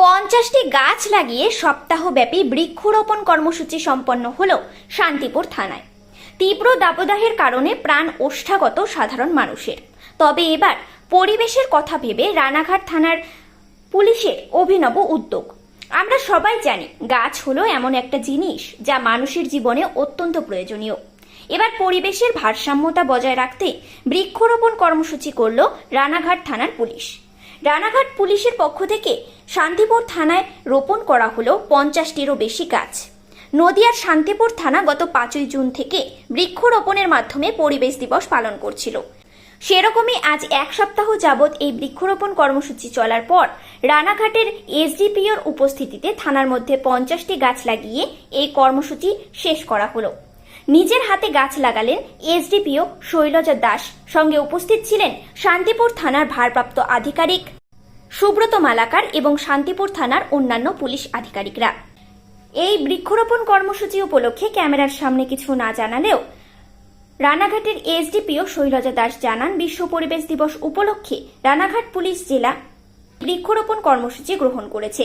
পঞ্চাশটি গাছ লাগিয়ে সপ্তাহব্যাপী বৃক্ষরোপণ কর্মসূচি সম্পন্ন হল শান্তিপুর থানায়। তীব্র দাবদাহের কারণে প্রাণ ওষ্ঠাগত সাধারণ মানুষের। তবে এবার পরিবেশের কথা ভেবে রানাঘাট থানার পুলিশের অভিনব উদ্যোগ। আমরা সবাই জানি গাছ হলো এমন একটা জিনিস যা মানুষের জীবনে অত্যন্ত প্রয়োজনীয়। এবার পরিবেশের ভারসাম্যতা বজায় রাখতে বৃক্ষরোপণ কর্মসূচি করল রানাঘাট থানার পুলিশ। রানাঘাট পুলিশের পক্ষ থেকে শান্তিপুর থানায় রোপণ করা হলো পঞ্চাশটিরও বেশি গাছ। নদিয়ার শান্তিপুর থানা গত পাঁচই জুন থেকে বৃক্ষরোপণের মাধ্যমে পরিবেশ দিবস পালন করছিল। সেরকমই আজ এক সপ্তাহ যাবৎ এই বৃক্ষরোপণ কর্মসূচি চলার পর রানাঘাটের এসডিপিওর উপস্থিতিতে থানার মধ্যে পঞ্চাশটি গাছ লাগিয়ে এই কর্মসূচি শেষ করা হলো। নিজের হাতে গাছ লাগালেন এসডিপিও শৈলজা দাস। সঙ্গে উপস্থিত ছিলেন শান্তিপুর থানার ভারপ্রাপ্ত আধিকারিক সুব্রত মালাকার এবং শান্তিপুর থানার অন্যান্য পুলিশ আধিকারিকরা। এই বৃক্ষরোপণ কর্মসূচি উপলক্ষে ক্যামেরার সামনে কিছু না জানালেও রানাঘাটের এসডিপিও শৈলজা দাস জানান, বিশ্ব পরিবেশ দিবস উপলক্ষে রানাঘাট পুলিশ জেলা বৃক্ষরোপণ কর্মসূচি গ্রহণ করেছে।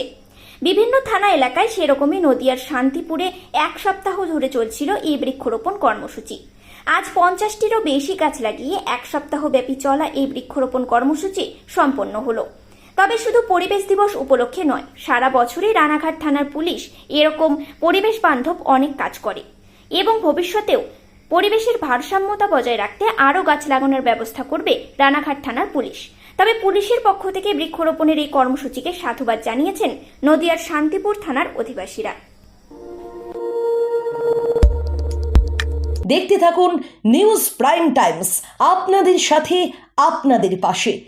বিভিন্ন থানা এলাকায় সেরকমই নদিয়ার শান্তিপুরে এক সপ্তাহ ধরে চলছিল এই বৃক্ষরোপণ কর্মসূচি। আজ পঞ্চাশটিরও বেশি গাছ লাগিয়ে এক সপ্তাহ ব্যাপী চলা এই বৃক্ষরোপণ কর্মসূচি সম্পন্ন হলো। তবে শুধু পরিবেশ দিবস উপলক্ষে নয়, সারা বছরই রানাঘাট থানার পুলিশ এরকম পরিবেশ বান্ধব অনেক কাজ করে। এবং ভবিষ্যতেও পরিবেশের ভারসাম্যতা বজায় রাখতে আরও গাছ লাগানোর ব্যবস্থা করবে রানাঘাট থানার পুলিশ। তবে পুলিশের পক্ষ থেকে বৃক্ষরোপণের এই কর্মসূচিকে সাধুবাদ জানিয়েছেন নদিয়ার শান্তিপুর থানার অধিবাসীরা। দেখতে থাকুন নিউজ প্রাইম টাইমস, আপনাদের সাথে আপনাদের পাশে।